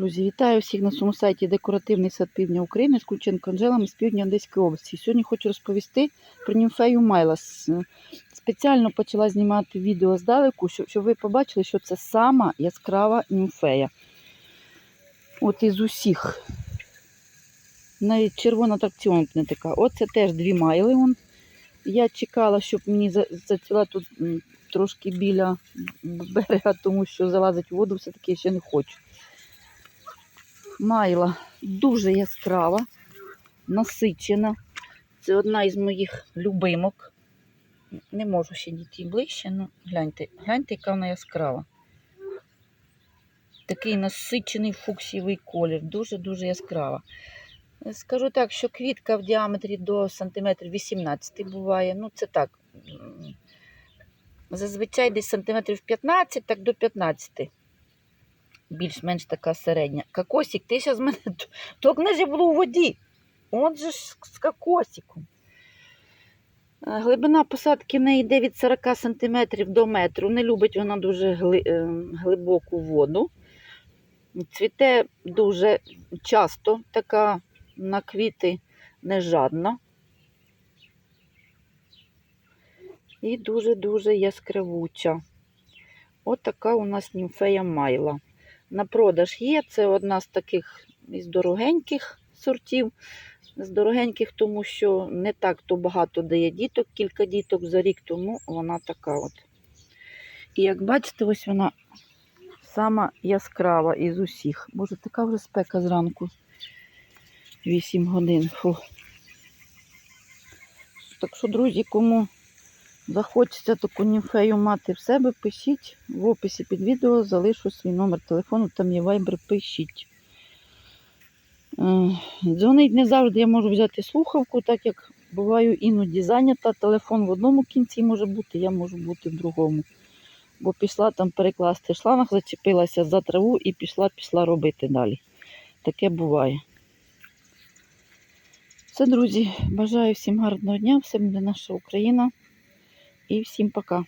Друзі, вітаю всіх на своєму сайті Декоративний сад Півдня України з Кульченко Анжелами з півдня Одеської області. Сьогодні хочу розповісти про німфею Майлас. Спеціально почала знімати відео здалеку, щоб, ви побачили, що це сама яскрава німфея. От із усіх. Навіть червона атракціон не така. Оце теж дві майли. Он. Я чекала, щоб мені за- зацвіла тут трошки біля берега, тому що залазить в воду все-таки ще не хочу. Майла дуже яскрава, насичена. Це одна із моїх любимок. Не можу ще дійти ближче, ну гляньте, гляньте, яка вона яскрава. Такий насичений фуксівий колір, дуже-дуже яскрава. Скажу так, що квітка в діаметрі до сантиметрів 18 буває. Ну, це так. Зазвичай десь сантиметрів 15, так до 15 більш-менш така середня. Кокосик, ти зараз мене токне ж я буду у воді. От же ж з кокосиком. Глибина посадки в неї йде від 40 см до метру. Не любить вона дуже е, глибоку воду. Цвіте дуже часто, така на квіти не жадна. І дуже-дуже яскравуча. От така у нас німфея майла на продаж є. Це одна з таких із дорогеньких сортів. З дорогеньких, тому що не так то багато дає діток, кілька діток за рік, тому вона така от. І як бачите, ось вона сама яскрава із усіх. Боже, така вже спека зранку. 8 годин. Фу. Так що, друзі, кому захочеться таку німфею мати в себе, пишіть в описі під відео, залишу свій номер телефону, там є вайбер, пишіть. Е, Дзвонить не завжди я можу взяти слухавку, так як буваю іноді зайнята. Телефон в одному кінці може бути, я можу бути в другому. Бо пішла там перекласти шланг, зачепилася за траву і пішла, пішла робити далі. Таке буває. Все, друзі, бажаю всім гарного дня, все буде наша Україна. І всім пока.